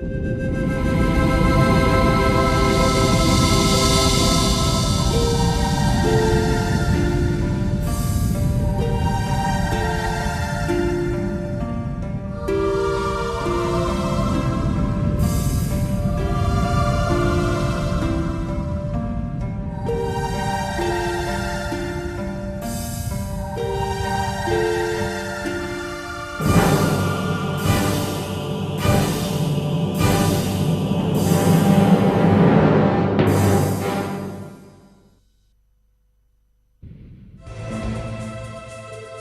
Música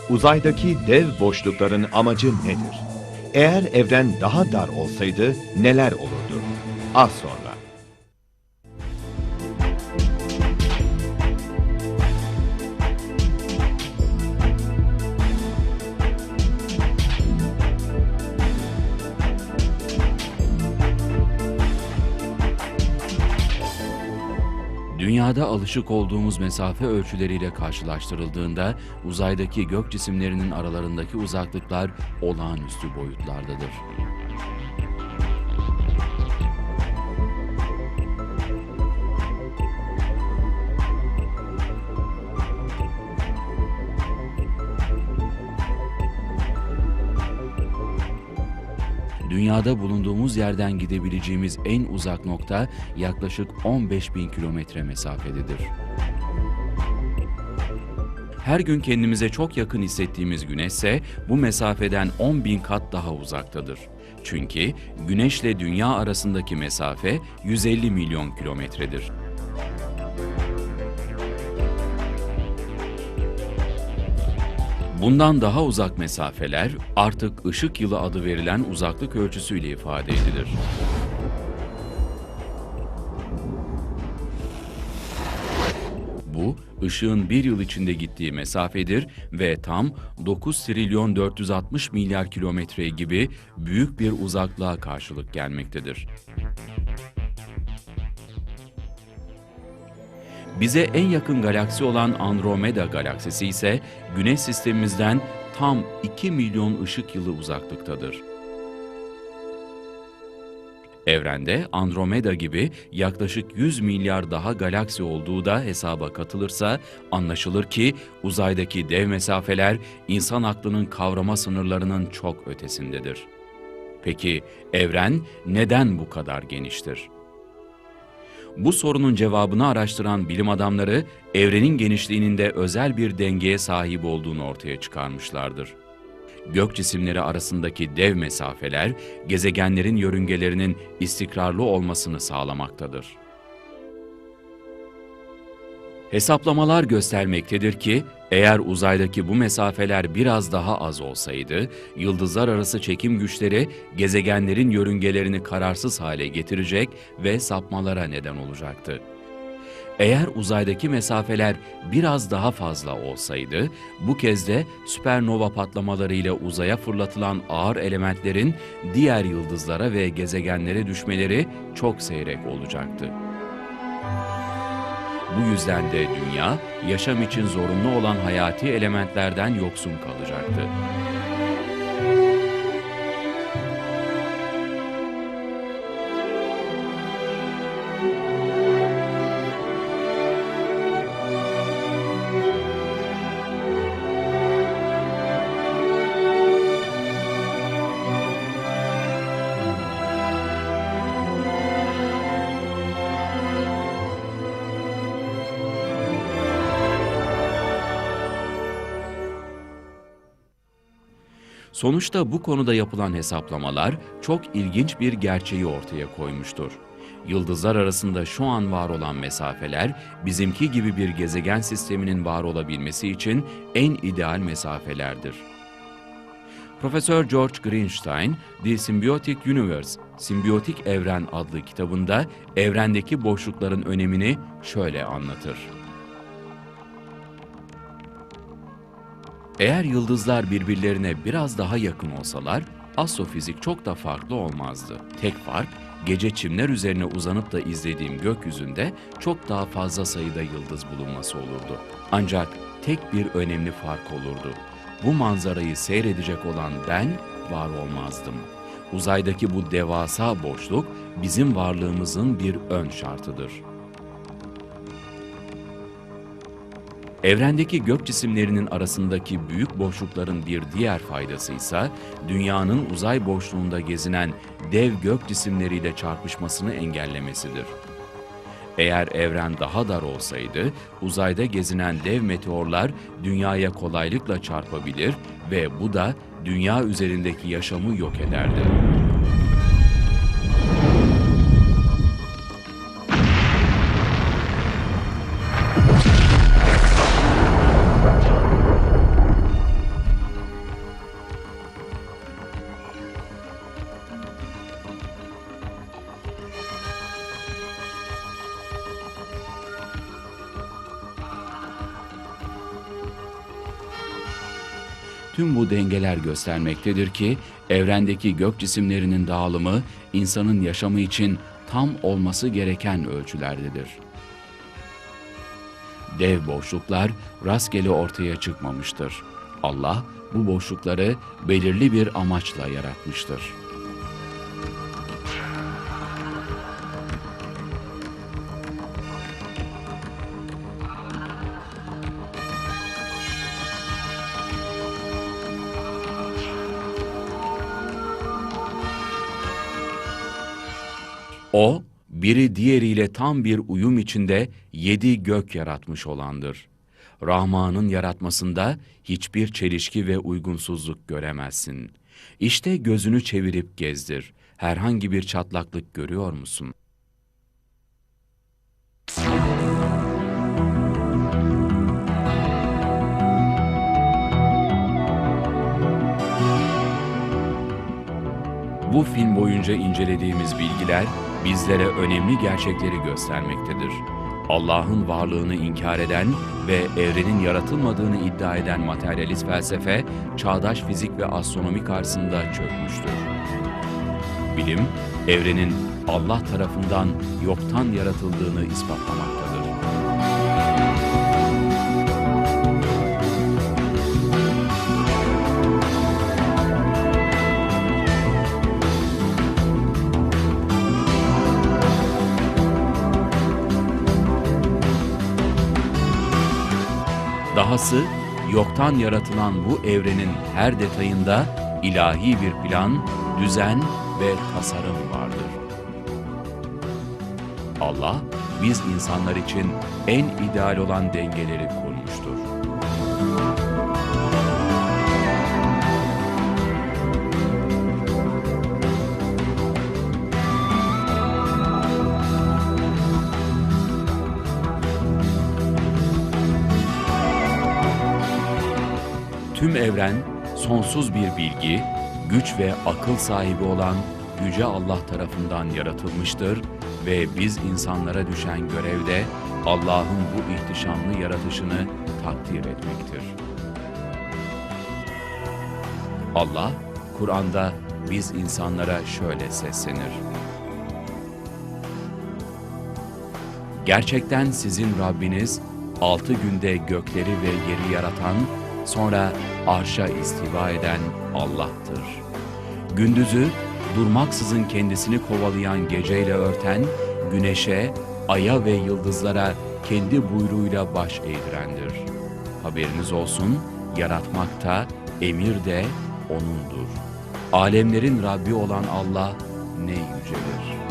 Uzaydaki dev boşlukların amacı nedir? Eğer evren daha dar olsaydı neler olurdu? Az sonra. Dünyada alışık olduğumuz mesafe ölçüleriyle karşılaştırıldığında uzaydaki gök cisimlerinin aralarındaki uzaklıklar olağanüstü boyutlardadır. Dünyada bulunduğumuz yerden gidebileceğimiz en uzak nokta yaklaşık 15 bin kilometre mesafededir. Her gün kendimize çok yakın hissettiğimiz güneş ise bu mesafeden 10 bin kat daha uzaktadır. Çünkü güneşle dünya arasındaki mesafe 150 milyon kilometredir. Bundan daha uzak mesafeler artık ışık yılı adı verilen uzaklık ölçüsüyle ifade edilir. Bu, ışığın bir yıl içinde gittiği mesafedir ve tam 9 trilyon 460 milyar kilometre gibi büyük bir uzaklığa karşılık gelmektedir. Bize en yakın galaksi olan Andromeda galaksisi ise Güneş sistemimizden tam 2 milyon ışık yılı uzaklıktadır. Evrende Andromeda gibi yaklaşık 100 milyar daha galaksi olduğu da hesaba katılırsa anlaşılır ki uzaydaki dev mesafeler insan aklının kavrama sınırlarının çok ötesindedir. Peki evren neden bu kadar geniştir? Bu sorunun cevabını araştıran bilim adamları evrenin genişliğinin de özel bir dengeye sahip olduğunu ortaya çıkarmışlardır. Gök cisimleri arasındaki dev mesafeler gezegenlerin yörüngelerinin istikrarlı olmasını sağlamaktadır. Hesaplamalar göstermektedir ki eğer uzaydaki bu mesafeler biraz daha az olsaydı, yıldızlar arası çekim güçleri gezegenlerin yörüngelerini kararsız hale getirecek ve sapmalara neden olacaktı. Eğer uzaydaki mesafeler biraz daha fazla olsaydı, bu kez de süpernova patlamalarıyla uzaya fırlatılan ağır elementlerin diğer yıldızlara ve gezegenlere düşmeleri çok seyrek olacaktı. Bu yüzden de dünya, yaşam için zorunlu olan hayati elementlerden yoksun kalacaktı. Sonuçta bu konuda yapılan hesaplamalar çok ilginç bir gerçeği ortaya koymuştur. Yıldızlar arasında şu an var olan mesafeler bizimki gibi bir gezegen sisteminin var olabilmesi için en ideal mesafelerdir. Profesör George Greenstein, The Symbiotic Universe, Simbiyotik Evren adlı kitabında evrendeki boşlukların önemini şöyle anlatır. Eğer yıldızlar birbirlerine biraz daha yakın olsalar, astrofizik çok da farklı olmazdı. Tek fark, gece çimler üzerine uzanıp da izlediğim gökyüzünde çok daha fazla sayıda yıldız bulunması olurdu. Ancak tek bir önemli fark olurdu. Bu manzarayı seyredecek olan ben var olmazdım. Uzaydaki bu devasa boşluk bizim varlığımızın bir ön şartıdır. Evrendeki gök cisimlerinin arasındaki büyük boşlukların bir diğer faydası ise dünyanın uzay boşluğunda gezinen dev gök cisimleriyle çarpışmasını engellemesidir. Eğer evren daha dar olsaydı, uzayda gezinen dev meteorlar dünyaya kolaylıkla çarpabilir ve bu da dünya üzerindeki yaşamı yok ederdi. Tüm bu dengeler göstermektedir ki evrendeki gök cisimlerinin dağılımı insanın yaşamı için tam olması gereken ölçülerdedir. Dev boşluklar rastgele ortaya çıkmamıştır. Allah bu boşlukları belirli bir amaçla yaratmıştır. O, biri diğeriyle tam bir uyum içinde yedi gök yaratmış olandır. Rahman'ın yaratmasında hiçbir çelişki ve uygunsuzluk göremezsin. İşte gözünü çevirip gezdir. Herhangi bir çatlaklık görüyor musun? Bu film boyunca incelediğimiz bilgiler bizlere önemli gerçekleri göstermektedir. Allah'ın varlığını inkar eden ve evrenin yaratılmadığını iddia eden materyalist felsefe, çağdaş fizik ve astronomi karşısında çökmüştür. Bilim, evrenin Allah tarafından yoktan yaratıldığını ispatlamaktadır. Dahası yoktan yaratılan bu evrenin her detayında ilahi bir plan, düzen ve tasarım vardır. Allah biz insanlar için en ideal olan dengeleri kurmuştur. Evren sonsuz bir bilgi, güç ve akıl sahibi olan Yüce Allah tarafından yaratılmıştır ve biz insanlara düşen görevde Allah'ın bu ihtişamlı yaratışını takdir etmektir. Allah, Kur'an'da biz insanlara şöyle seslenir. Gerçekten sizin Rabbiniz altı günde gökleri ve yeri yaratan, sonra arşa istiva eden Allah'tır. Gündüzü durmaksızın kendisini kovalayan geceyle örten, güneşe, aya ve yıldızlara kendi buyruğuyla baş eğdirendir. Haberiniz olsun, yaratmakta, emir de O'nundur. Alemlerin Rabbi olan Allah ne yücedir.